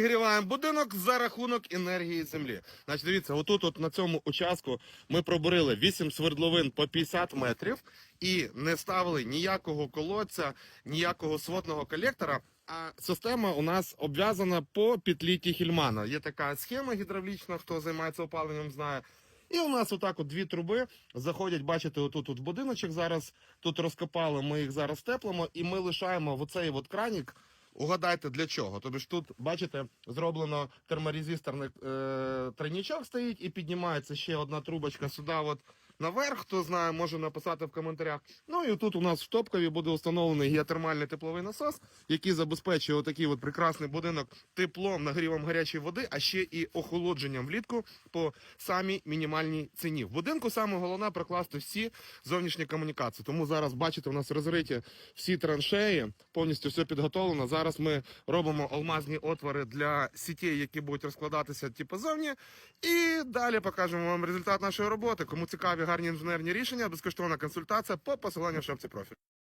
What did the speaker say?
Гріваємо будинок за рахунок енергії землі. Значить, дивіться, отут, от на цьому участку, ми пробурили 8 свердловин по 50 метрів і не ставили ніякого колодця, ніякого сводного колектора. А система у нас обв'язана по петлі Хільмана. Є така схема гідравлічна, хто займається опаленням, знає. І у нас отак от дві труби заходять, бачите, отут от будиночок зараз. Тут розкопали, ми їх зараз теплимо, і ми лишаємо в оцей от кранік. Угадайте для чого? Тобто ж тут, бачите, зроблено терморезисторний е, тройнічок стоїть і піднімається ще одна трубочка сюди, от наверх. Хто знає, може написати в коментарях. Ну і тут у нас в Топкові буде встановлений геотермальний тепловий насос, який забезпечує отакий от прекрасний будинок теплом, нагрівом гарячої води, а ще і охолодженням влітку по самій мінімальній ціні. В будинку саме головне прокласти всі зовнішні комунікації. Тому зараз бачите, у нас розриті всі траншеї, повністю все підготовлено. Зараз ми робимо алмазні отвори для сітей, які будуть розкладатися типу зовні. І далі покажемо вам результат нашої роботи. Кому цікаві гарні інженерні рішення, безкоштовна консультація по посиланню в шапці профілю.